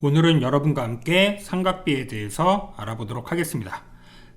오늘은 여러분과 함께 삼각비에 대해서 알아보도록 하겠습니다.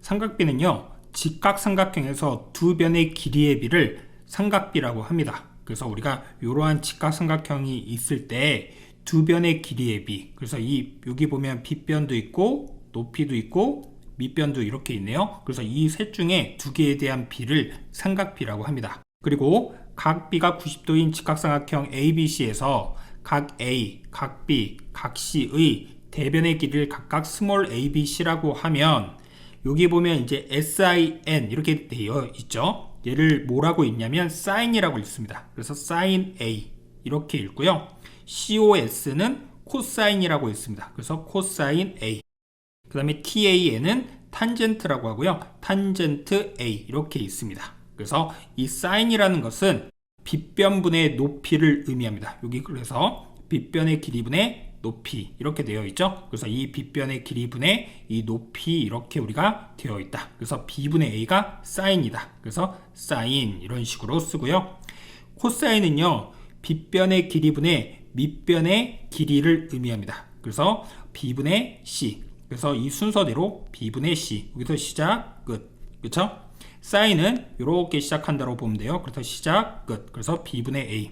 삼각비는요, 직각 삼각형에서 두 변의 길이의 비를 삼각비라고 합니다. 그래서 우리가 이러한 직각 삼각형이 있을 때 두 변의 길이의 비, 그래서 이 여기 보면 빗변도 있고 높이도 있고 밑변도 이렇게 있네요. 그래서 이 셋 중에 두 개에 대한 비를 삼각비라고 합니다. 그리고 각 B가 90도인 직각삼각형 ABC에서 각 A, 각 B, 각 C의 대변의 길이를 각각 스몰 ABC라고 하면 여기 보면 이제 SIN 이렇게 되어 있죠. 얘를 뭐라고 읽냐면 sign이라고 읽습니다. 그래서 sin A 이렇게 읽고요. COS는 코사인이라고 읽습니다. 그래서 코사인 A. 그 다음에 TAN은 탄젠트라고 하고요. 탄젠트 A 이렇게 있습니다. 그래서 이 사인이라는 것은 빗변분의 높이를 의미합니다. 여기 그래서 빗변의 길이분의 높이 이렇게 되어 있죠. 그래서 이 빗변의 길이분의 이 높이 이렇게 우리가 되어 있다. 그래서 B분의 A가 사인이다. 그래서 사인 이런 식으로 쓰고요. 코사인은요. 빗변의 길이분의 밑변의 길이를 의미합니다. 그래서 B분의 C 그래서 이 순서대로 B분의 C 여기서 시작 끝 그렇죠? 사인은 이렇게 시작한다고 보면 돼요. 그래서 시작 끝 그래서 B분의 A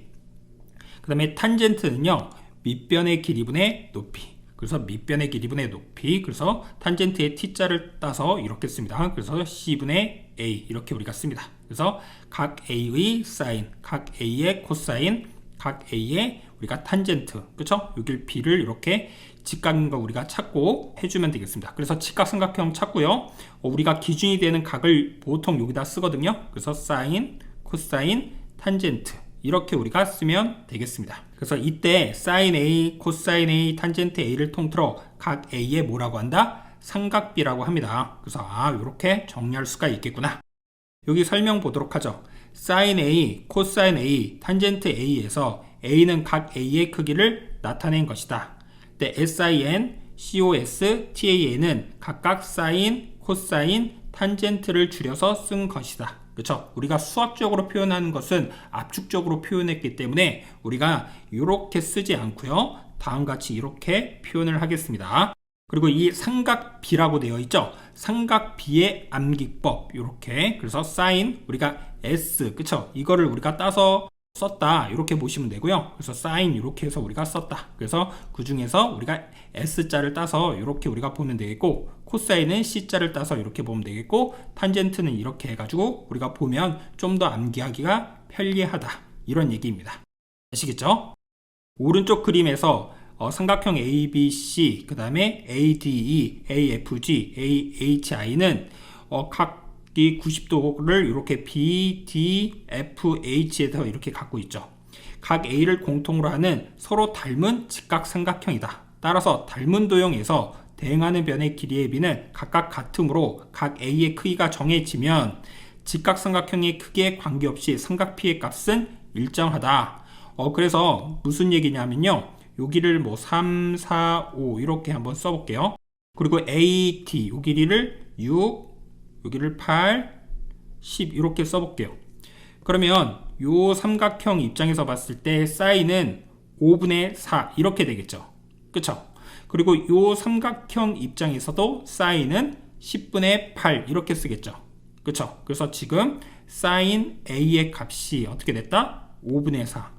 그 다음에 탄젠트는요 밑변의 길이분의 높이 그래서 밑변의 길이분의 높이 그래서 탄젠트의 t자를 따서 이렇게 씁니다. 그래서 c분의 a 이렇게 우리가 씁니다. 그래서 각 a의 사인, 각 a의 코사인, 각 a의 우리가 탄젠트 그쵸? 여길 b를 이렇게 직각인 거 우리가 찾고 해주면 되겠습니다. 그래서 직각삼각형 찾고요. 어, 우리가 기준이 되는 각을 보통 여기다 쓰거든요. 그래서 사인, 코사인, 탄젠트 이렇게 우리가 쓰면 되겠습니다. 그래서 이때 sin A, 코사인 A, 탄젠트 A를 통틀어 각 A에 뭐라고 한다? 삼각비라고 합니다. 그래서 아 이렇게 정리할 수가 있겠구나. 여기 설명 보도록 하죠. sin A, 코사인 A, 탄젠트 A에서 A는 각 A의 크기를 나타낸 것이다. 근데 sin, cos, tan은 각각 sin, 코사인, 탄젠트를 줄여서 쓴 것이다. 그렇죠? 우리가 수학적으로 표현하는 것은 압축적으로 표현했기 때문에 우리가 이렇게 쓰지 않고요. 다음과 같이 이렇게 표현을 하겠습니다. 그리고 이 삼각비라고 되어 있죠. 삼각비의 암기법 이렇게 그래서 사인 우리가 s 그쵸? 이거를 우리가 따서 썼다 이렇게 보시면 되고요. 그래서 사인 이렇게 해서 우리가 썼다. 그래서 그 중에서 우리가 s자를 따서 이렇게 우리가 보면 되겠고 코사인은 c자를 따서 이렇게 보면 되겠고 탄젠트는 이렇게 해가지고 우리가 보면 좀 더 암기하기가 편리하다 이런 얘기입니다. 아시겠죠? 오른쪽 그림에서 어, 삼각형 ABC 그 다음에 ADE, AFG, AHI는 어, 각 이 90도를 이렇게 B, D, F, H에서 이렇게 갖고 있죠. 각 A를 공통으로 하는 서로 닮은 직각삼각형이다. 따라서 닮은 도형에서 대응하는 변의 길이의 비는 각각 같으므로 각 A의 크기가 정해지면 직각삼각형의 크기에 관계없이 삼각피의 값은 일정하다. 어, 그래서 무슨 얘기냐면요. 여기를 뭐 3, 4, 5 이렇게 한번 써볼게요. 그리고 AT 요 길이를 6, 여기를 8, 10 이렇게 써볼게요. 그러면 요 삼각형 입장에서 봤을 때 사인은 5분의 4 이렇게 되겠죠. 그쵸? 그리고 요 삼각형 입장에서도 사인은 10분의 8 이렇게 쓰겠죠. 그쵸? 그래서 지금 사인 A의 값이 어떻게 됐다? 5분의 4.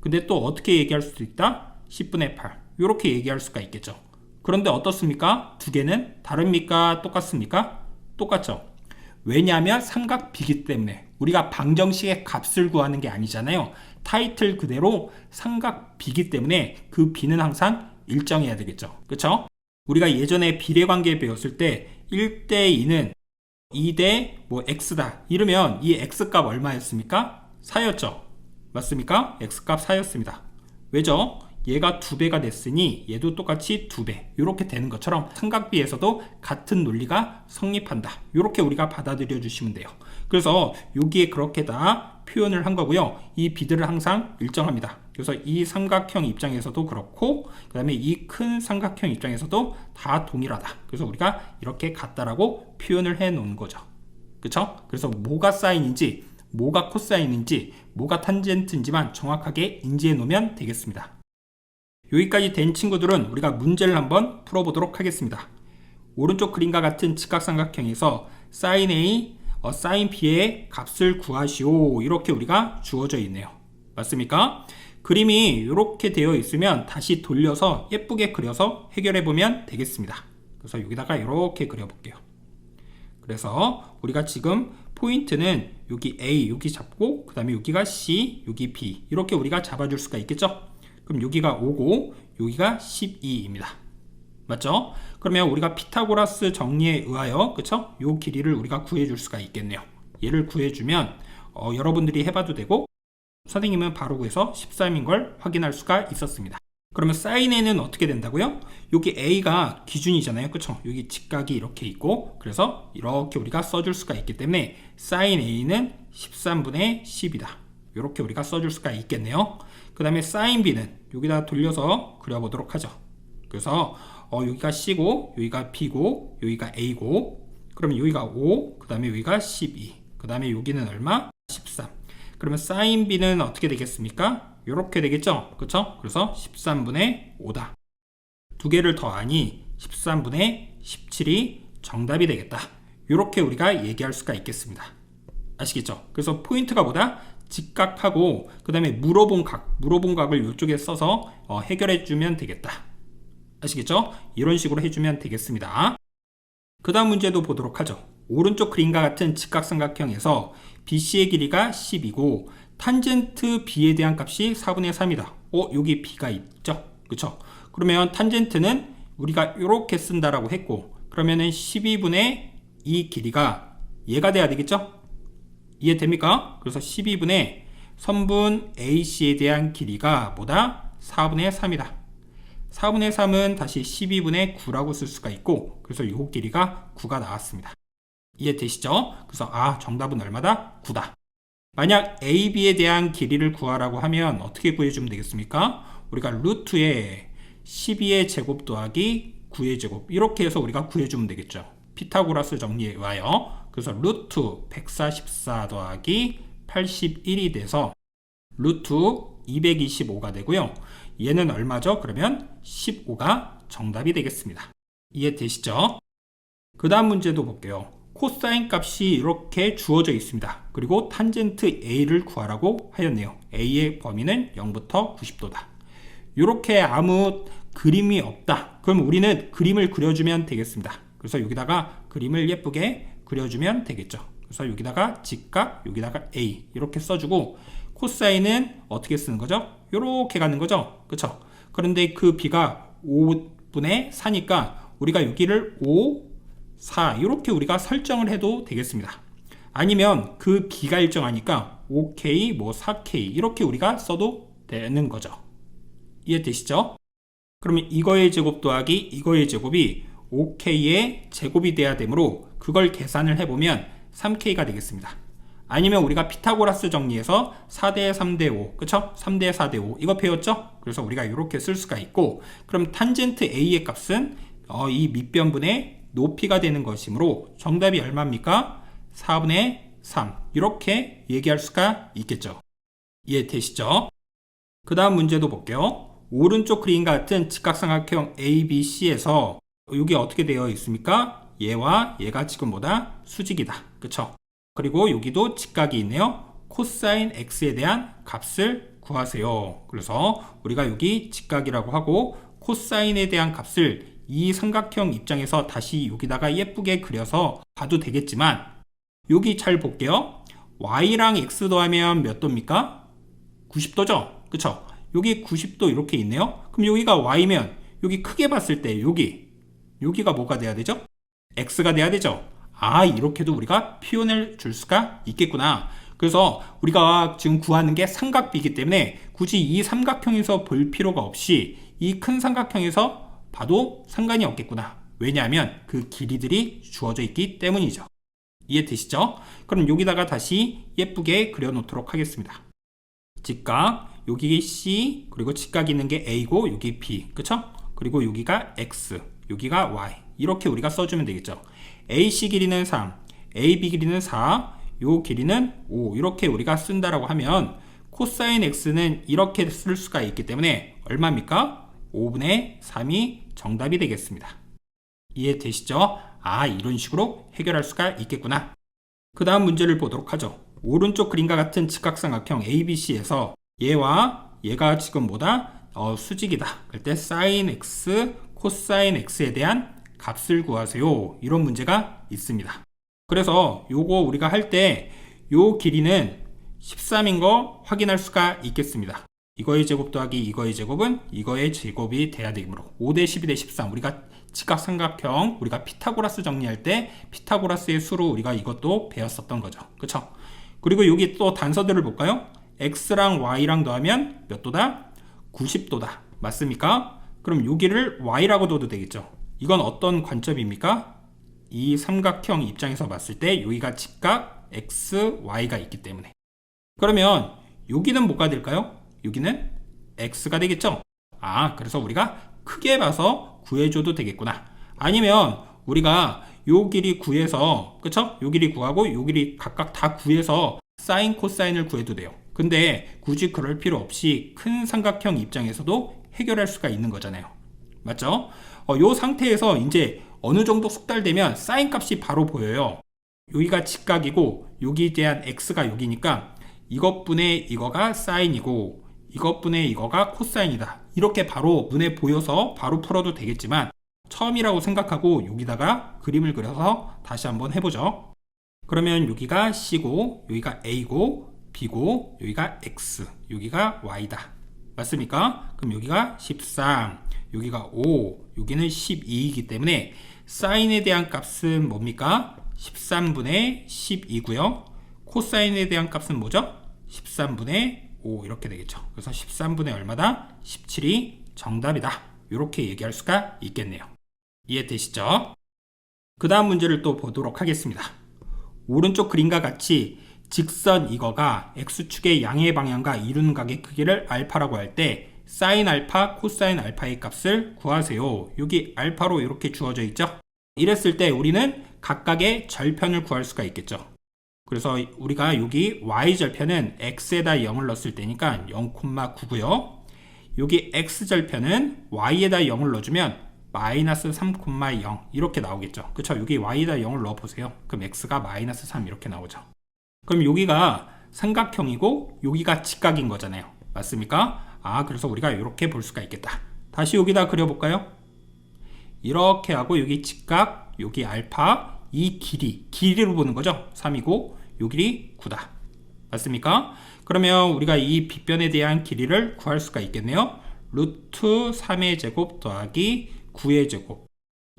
근데 또 어떻게 얘기할 수도 있다? 10분의 8. 이렇게 얘기할 수가 있겠죠. 그런데 어떻습니까? 두 개는 다릅니까? 똑같습니까? 똑같죠. 왜냐하면 삼각비기 때문에 우리가 방정식의 값을 구하는 게 아니잖아요. 타이틀 그대로 삼각비기 때문에 그 비는 항상 일정해야 되겠죠. 그렇죠? 우리가 예전에 비례관계 배웠을 때 1대 2는 2대 뭐 x다. 이러면 이 x값 얼마였습니까? 4였죠. 맞습니까? x값 4였습니다. 왜죠? 얘가 두 배가 됐으니 얘도 똑같이 두 배. 이렇게 되는 것처럼 삼각비에서도 같은 논리가 성립한다. 이렇게 우리가 받아들여 주시면 돼요. 그래서 여기에 그렇게 다 표현을 한 거고요. 이 비들을 항상 일정합니다. 그래서 이 삼각형 입장에서도 그렇고 그 다음에 이 큰 삼각형 입장에서도 다 동일하다. 그래서 우리가 이렇게 같다라고 표현을 해 놓은 거죠. 그쵸? 그래서 뭐가 사인인지 뭐가 코사인인지 뭐가 탄젠트인지만 정확하게 인지해 놓으면 되겠습니다. 여기까지 된 친구들은 우리가 문제를 한번 풀어보도록 하겠습니다. 오른쪽 그림과 같은 직각삼각형에서 sin A, 어, sin B의 값을 구하시오. 이렇게 우리가 주어져 있네요. 맞습니까? 그림이 이렇게 되어 있으면 다시 돌려서 예쁘게 그려서 해결해 보면 되겠습니다. 그래서 여기다가 이렇게 그려볼게요. 그래서 우리가 지금 포인트는 여기 A 여기 잡고 그 다음에 여기가 C 여기 B 이렇게 우리가 잡아줄 수가 있겠죠 그럼 여기가 5고 여기가 12입니다 맞죠 그러면 우리가 피타고라스 정리에 의하여 그쵸 요 길이를 우리가 구해줄 수가 있겠네요 얘를 구해주면 어, 여러분들이 해봐도 되고 선생님은 바로 구해서 13인 걸 확인할 수가 있었습니다 그러면 사인 A는 어떻게 된다고요? 여기 A가 기준이잖아요. 그쵸? 여기 직각이 이렇게 있고 그래서 이렇게 우리가 써줄 수가 있기 때문에 사인 A는 13분의 10이다. 이렇게 우리가 써줄 수가 있겠네요. 그 다음에 사인 B는 여기다 돌려서 그려보도록 하죠. 그래서 어, 여기가 C고 여기가 B고 여기가 A고 그러면 여기가 5, 그 다음에 여기가 12, 그 다음에 여기는 얼마? 13. 그러면 사인 B는 어떻게 되겠습니까? 이렇게 되겠죠? 그쵸? 그래서 13분의 5다. 두 개를 더하니 13분의 17이 정답이 되겠다. 이렇게 우리가 얘기할 수가 있겠습니다. 아시겠죠? 그래서 포인트가 뭐다? 직각하고 그 다음에 물어본 각, 물어본 각을 이쪽에 써서 어, 해결해 주면 되겠다. 아시겠죠? 이런 식으로 해주면 되겠습니다. 그 다음 문제도 보도록 하죠. 오른쪽 그림과 같은 직각삼각형에서 BC의 길이가 10이고 탄젠트 B에 대한 값이 4분의 3이다. 어, 여기 B가 있죠? 그쵸? 그러면 탄젠트는 우리가 이렇게 쓴다라고 했고, 그러면은 12분의 이 길이가 얘가 돼야 되겠죠? 이해됩니까? 그래서 12분의 선분 AC에 대한 길이가 뭐다? 4분의 3이다. 4분의 3은 다시 12분의 9라고 쓸 수가 있고, 그래서 이 길이가 9가 나왔습니다. 이해되시죠? 그래서 아, 정답은 얼마다? 9다. 만약 AB에 대한 길이를 구하라고 하면 어떻게 구해주면 되겠습니까? 우리가 루트에 12의 제곱 더하기 9의 제곱 이렇게 해서 우리가 구해주면 되겠죠. 피타고라스 정리에 의하여 그래서 루트 144 더하기 81이 돼서 루트 225가 되고요. 얘는 얼마죠? 그러면 15가 정답이 되겠습니다. 이해되시죠? 그 다음 문제도 볼게요. 코사인 값이 이렇게 주어져 있습니다. 그리고 탄젠트 A를 구하라고 하였네요. A의 범위는 0부터 90도다. 이렇게 아무 그림이 없다. 그럼 우리는 그림을 그려주면 되겠습니다. 그래서 여기다가 그림을 예쁘게 그려주면 되겠죠. 그래서 여기다가 직각, 여기다가 A 이렇게 써주고 코사인은 어떻게 쓰는 거죠? 이렇게 가는 거죠. 그렇죠? 그런데 그 B가 5분의 4니까 우리가 여기를 5 4 이렇게 우리가 설정을 해도 되겠습니다. 아니면 그 B가 일정하니까 5K 뭐 4K 이렇게 우리가 써도 되는 거죠. 이해되시죠? 그러면 이거의 제곱 더하기 이거의 제곱이 5K의 제곱이 돼야 되므로 그걸 계산을 해보면 3K가 되겠습니다. 아니면 우리가 피타고라스 정리해서 4대 3대 5 그쵸? 3대 4대 5 이거 배웠죠? 그래서 우리가 이렇게 쓸 수가 있고 그럼 탄젠트 A의 값은 어, 이 밑변분의 높이가 되는 것이므로 정답이 얼마입니까? 4분의 3 이렇게 얘기할 수가 있겠죠. 이해되시죠? 그 다음 문제도 볼게요. 오른쪽 그림과 같은 직각삼각형 ABC에서 이게 어떻게 되어 있습니까? 얘와 얘가 지금 보다 수직이다. 그쵸? 그리고 여기도 직각이 있네요. 코사인 x에 대한 값을 구하세요. 그래서 우리가 여기 직각이라고 하고 코사인에 대한 값을 이 삼각형 입장에서 다시 여기다가 예쁘게 그려서 봐도 되겠지만 여기 잘 볼게요. y랑 x 더하면 몇 도입니까? 90도죠? 그쵸? 여기 90도 이렇게 있네요. 그럼 여기가 y면 여기 크게 봤을 때 여기 여기가 뭐가 돼야 되죠? X가 돼야 되죠? 아 이렇게도 우리가 표현을 줄 수가 있겠구나. 그래서 우리가 지금 구하는 게 삼각비이기 때문에 굳이 이 삼각형에서 볼 필요가 없이 이 큰 삼각형에서 봐도 상관이 없겠구나. 왜냐하면 그 길이들이 주어져 있기 때문이죠. 이해되시죠? 그럼 여기다가 다시 예쁘게 그려놓도록 하겠습니다. 직각, 여기 C, 그리고 직각 있는 게 A고 여기 B, 그쵸? 그리고 여기가 X, 여기가 Y. 이렇게 우리가 써주면 되겠죠. AC 길이는 3, AB 길이는 4, 요 길이는 5. 이렇게 우리가 쓴다라고 하면 코사인 X는 이렇게 쓸 수가 있기 때문에 얼마입니까? 5분의 3이 정답이 되겠습니다. 이해되시죠? 아, 이런 식으로 해결할 수가 있겠구나. 그 다음 문제를 보도록 하죠. 오른쪽 그림과 같은 직각삼각형 ABC에서 얘와 얘가 지금 뭐다? 어, 수직이다. 그럴 때 sin x, 코사인 x에 대한 값을 구하세요. 이런 문제가 있습니다. 그래서 요거 우리가 할 때 요 길이는 13인 거 확인할 수가 있겠습니다. 이거의 제곱 더하기 이거의 제곱은 이거의 제곱이 돼야 되므로 5대 12 대 13 우리가 직각삼각형 우리가 피타고라스 정리할 때 피타고라스의 수로 우리가 이것도 배웠었던 거죠. 그쵸? 그리고 여기 또 단서들을 볼까요? x랑 y랑 더하면 몇 도다? 90도다. 맞습니까? 그럼 여기를 y라고 둬도 되겠죠. 이건 어떤 관점입니까? 이 삼각형 입장에서 봤을 때 여기가 직각 x, y가 있기 때문에 그러면 여기는 뭐가 될까요? 여기는 x가 되겠죠? 아, 그래서 우리가 크게 봐서 구해줘도 되겠구나. 아니면 우리가 요 길이 구해서, 그쵸? 요 길이 구하고 요 길이 각각 다 구해서 사인, 코사인을 구해도 돼요. 근데 굳이 그럴 필요 없이 큰 삼각형 입장에서도 해결할 수가 있는 거잖아요. 맞죠? 어, 요 상태에서 이제 어느 정도 숙달되면 사인 값이 바로 보여요. 여기가 직각이고 여기에 대한 x가 여기니까 이것분의 이거가 사인이고 이것분의 이거가 코사인이다. 이렇게 바로 눈에 보여서 바로 풀어도 되겠지만 처음이라고 생각하고 여기다가 그림을 그려서 다시 한번 해보죠. 그러면 여기가 C고 여기가 A고 B고 여기가 X 여기가 Y다. 맞습니까? 그럼 여기가 13 여기가 5 여기는 12이기 때문에 사인에 대한 값은 뭡니까? 13분의 12고요. 코사인에 대한 값은 뭐죠? 13분의 5 이렇게 되겠죠. 그래서 13분의 얼마다? 17이 정답이다. 이렇게 얘기할 수가 있겠네요. 이해되시죠? 그 다음 문제를 또 보도록 하겠습니다. 오른쪽 그림과 같이 직선 이거가 x축의 양의 방향과 이루는 각의 크기를 알파라고 할 때 사인 알파, 코사인 알파의 값을 구하세요. 여기 알파로 이렇게 주어져 있죠? 이랬을 때 우리는 각각의 절편을 구할 수가 있겠죠. 그래서 우리가 여기 y절편은 x에다 0을 넣었을 때니까 0,9고요. 여기 x절편은 y에다 0을 넣어주면 마이너스 3,0 이렇게 나오겠죠. 그쵸? 여기 y에다 0을 넣어보세요. 그럼 x가 마이너스 3 이렇게 나오죠. 그럼 여기가 삼각형이고 여기가 직각인 거잖아요. 맞습니까? 아 그래서 우리가 이렇게 볼 수가 있겠다. 다시 여기다 그려볼까요? 이렇게 하고 여기 직각, 여기 알파, 이 길이, 길이로 보는 거죠. 3이고 요 길이 9다. 맞습니까? 그러면 우리가 이 빗변에 대한 길이를 구할 수가 있겠네요. 루트 3의 제곱 더하기 9의 제곱.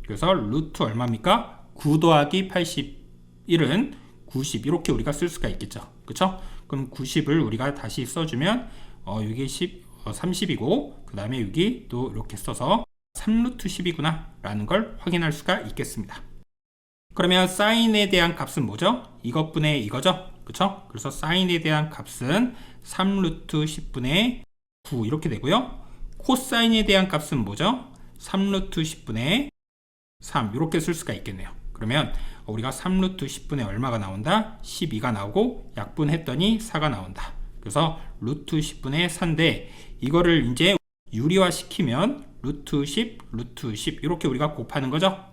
그래서 루트 얼마입니까? 9 더하기 81은 90 이렇게 우리가 쓸 수가 있겠죠. 그쵸? 그럼 90을 우리가 다시 써주면 어, 이게 10, 어, 30이고 그 다음에 여기 또 이렇게 써서 3루트 10이구나 라는 걸 확인할 수가 있겠습니다. 그러면 사인에 대한 값은 뭐죠? 이것분의 이거죠? 그쵸? 그래서 사인에 대한 값은 3루트 10분의 9 이렇게 되고요. 코사인에 대한 값은 뭐죠? 3루트 10분의 3 이렇게 쓸 수가 있겠네요. 그러면 우리가 3루트 10분의 얼마가 나온다? 12가 나오고 약분했더니 4가 나온다. 그래서 루트 10분의 4인데 이거를 이제 유리화 시키면 루트 10, 루트 10 이렇게 우리가 곱하는 거죠.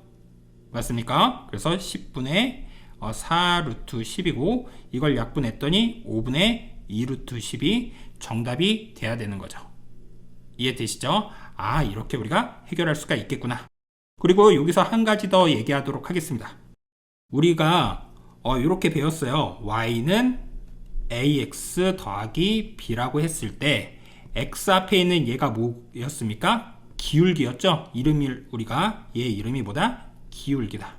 맞습니까? 그래서 10분의 4 루트 10이고 이걸 약분했더니 5분의 2 루트 10이 정답이 돼야 되는 거죠. 이해되시죠? 아 이렇게 우리가 해결할 수가 있겠구나. 그리고 여기서 한 가지 더 얘기하도록 하겠습니다. 우리가 어, 이렇게 배웠어요. y는 ax 더하기 b라고 했을 때 x 앞에 있는 얘가 뭐였습니까? 기울기였죠. 이름이 우리가 얘 이름이 뭐다? 기울기다.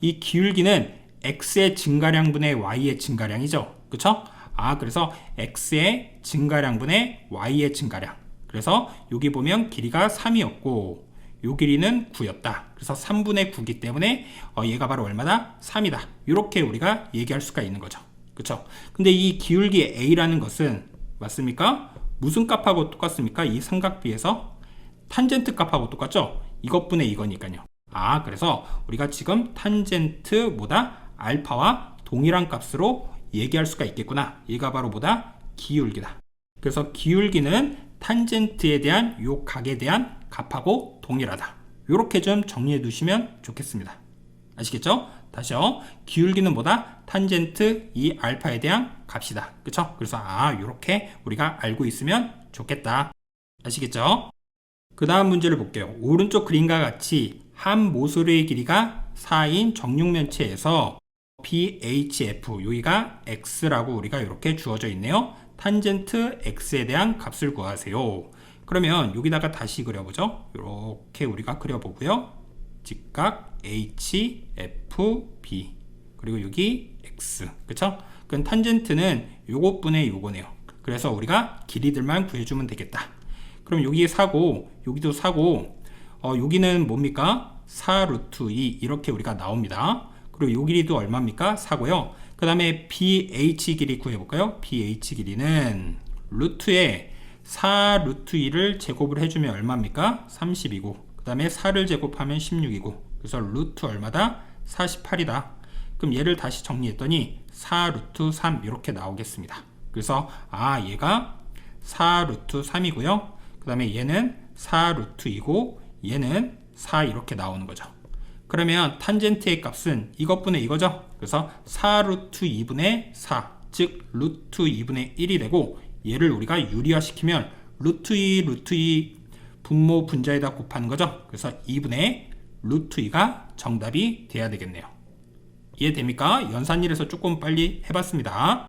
이 기울기는 x의 증가량분의 y의 증가량이죠. 그쵸? 아, 그래서 x의 증가량분의 y의 증가량. 그래서 여기 보면 길이가 3이었고 요 길이는 9였다. 그래서 3분의 9기 때문에 어, 얘가 바로 얼마다? 3이다. 이렇게 우리가 얘기할 수가 있는 거죠. 그쵸? 근데 이 기울기 a라는 것은 맞습니까? 무슨 값하고 똑같습니까? 이 삼각비에서 탄젠트 값하고 똑같죠? 이것분의 이거니까요. 아, 그래서 우리가 지금 탄젠트 뭐다? 알파와 동일한 값으로 얘기할 수가 있겠구나. 얘가 바로 뭐다? 기울기다. 그래서 기울기는 탄젠트에 대한 요 각에 대한 값하고 동일하다. 이렇게 좀 정리해 두시면 좋겠습니다. 아시겠죠? 다시요. 기울기는 뭐다? 탄젠트 이 알파에 대한 값이다. 그쵸? 그래서 아, 이렇게 우리가 알고 있으면 좋겠다. 아시겠죠? 그 다음 문제를 볼게요. 오른쪽 그림과 같이 한 모서리의 길이가 4인 정육면체에서 BHF 여기가 x라고 우리가 이렇게 주어져 있네요. 탄젠트 x에 대한 값을 구하세요. 그러면 여기다가 다시 그려보죠. 이렇게 우리가 그려보고요. 직각 HFB 그리고 여기 x 그쵸? 그럼 탄젠트는 요것분의 요거네요. 그래서 우리가 길이들만 구해주면 되겠다. 그럼 여기 사고 여기도 사고 어, 여기는 뭡니까? 4 루트 2 이렇게 우리가 나옵니다. 그리고 요 길이도 얼마입니까? 4고요. 그 다음에 BH 길이 구해볼까요? BH 길이는 루트에 4 루트 2를 제곱을 해주면 얼마입니까? 30이고 그 다음에 4를 제곱하면 16이고 그래서 루트 얼마다? 48이다. 그럼 얘를 다시 정리했더니 4 루트 3 이렇게 나오겠습니다. 그래서 아 얘가 4 루트 3이고요. 그 다음에 얘는 4 루트 2고 얘는 4 이렇게 나오는 거죠. 그러면 탄젠트의 값은 이것분의 이거죠. 그래서 4 루트 2분의 4, 즉 루트 2분의 1이 되고 얘를 우리가 유리화시키면 루트 2, 루트 2 분모 분자에다 곱하는 거죠. 그래서 2분의 루트 2가 정답이 돼야 되겠네요. 이해됩니까? 연산일에서 조금 빨리 해봤습니다.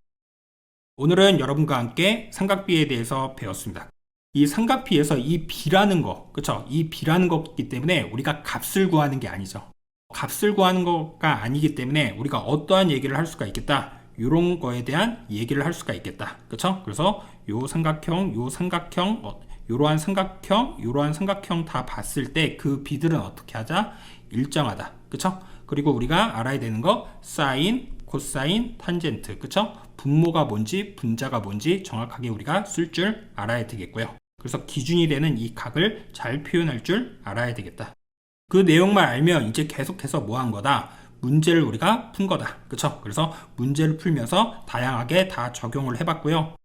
오늘은 여러분과 함께 삼각비에 대해서 배웠습니다. 이 삼각비에서 이 b라는 거, 그쵸? 이 b라는 거기 때문에 우리가 값을 구하는 게 아니죠. 값을 구하는 거가 아니기 때문에 우리가 어떠한 얘기를 할 수가 있겠다. 이런 거에 대한 얘기를 할 수가 있겠다. 그쵸? 그래서 요 삼각형, 요 삼각형, 어, 요러한 삼각형, 요러한 삼각형 다 봤을 때 그 비들은 어떻게 하자? 일정하다. 그쵸? 그리고 우리가 알아야 되는 거 사인, 코사인, 탄젠트. 그쵸? 분모가 뭔지 분자가 뭔지 정확하게 우리가 쓸 줄 알아야 되겠고요. 그래서 기준이 되는 이 각을 잘 표현할 줄 알아야 되겠다. 그 내용만 알면 이제 계속해서 뭐 한 거다? 문제를 우리가 푼 거다. 그쵸? 그래서 문제를 풀면서 다양하게 다 적용을 해봤고요.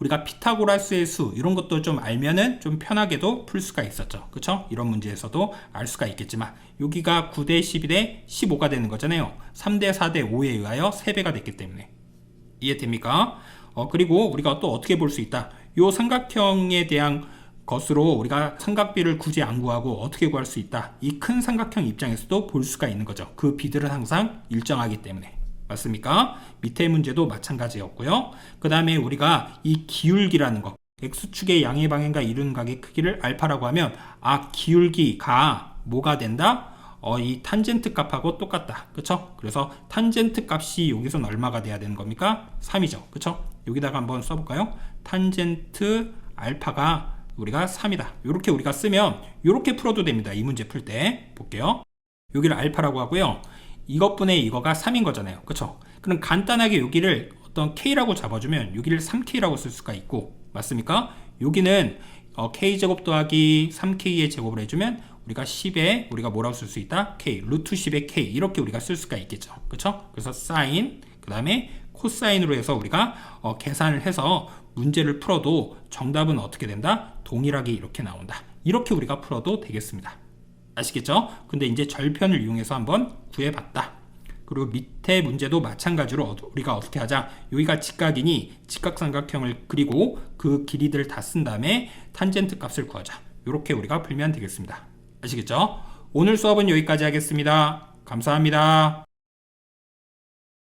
우리가 피타고라스의 수 이런 것도 좀 알면은 좀 편하게도 풀 수가 있었죠. 그쵸? 이런 문제에서도 알 수가 있겠지만 여기가 9대 11대 15가 되는 거잖아요. 3대 4대 5에 의하여 3배가 됐기 때문에 이해됩니까? 어, 그리고 우리가 또 어떻게 볼 수 있다. 요 삼각형에 대한 것으로 우리가 삼각비를 굳이 안 구하고 어떻게 구할 수 있다. 이 큰 삼각형 입장에서도 볼 수가 있는 거죠. 그 비들은 항상 일정하기 때문에. 맞습니까? 밑에 문제도 마찬가지였고요. 그 다음에 우리가 이 기울기라는 것, x축의 양의 방향과 이루는 각의 크기를 알파라고 하면 아 기울기가 뭐가 된다? 어, 이 탄젠트 값하고 똑같다. 그쵸? 그래서 탄젠트 값이 여기선 얼마가 돼야 되는 겁니까? 3이죠. 그쵸? 여기다가 한번 써볼까요? 탄젠트 알파가 우리가 3이다. 이렇게 우리가 쓰면 이렇게 풀어도 됩니다. 이 문제 풀 때 볼게요. 여기를 알파라고 하고요. 이것분의 이거가 3인 거잖아요. 그쵸? 그럼 간단하게 여기를 어떤 k라고 잡아주면 여기를 3k라고 쓸 수가 있고 맞습니까? 여기는 어, k제곱 더하기 3k의 제곱을 해주면 우리가 10에 우리가 뭐라고 쓸 수 있다? k, 루트 10의 k 이렇게 우리가 쓸 수가 있겠죠. 그쵸? 그래서 사인, 그 다음에 코사인으로 해서 우리가 어, 계산을 해서 문제를 풀어도 정답은 어떻게 된다? 동일하게 이렇게 나온다. 이렇게 우리가 풀어도 되겠습니다. 아시겠죠? 근데 이제 절편을 이용해서 한번 구해봤다. 그리고 밑에 문제도 마찬가지로 어- 우리가 어떻게 하자? 여기가 직각이니 직각삼각형을 그리고 그 길이들을 다 쓴 다음에 탄젠트 값을 구하자. 이렇게 우리가 풀면 되겠습니다. 아시겠죠? 오늘 수업은 여기까지 하겠습니다. 감사합니다.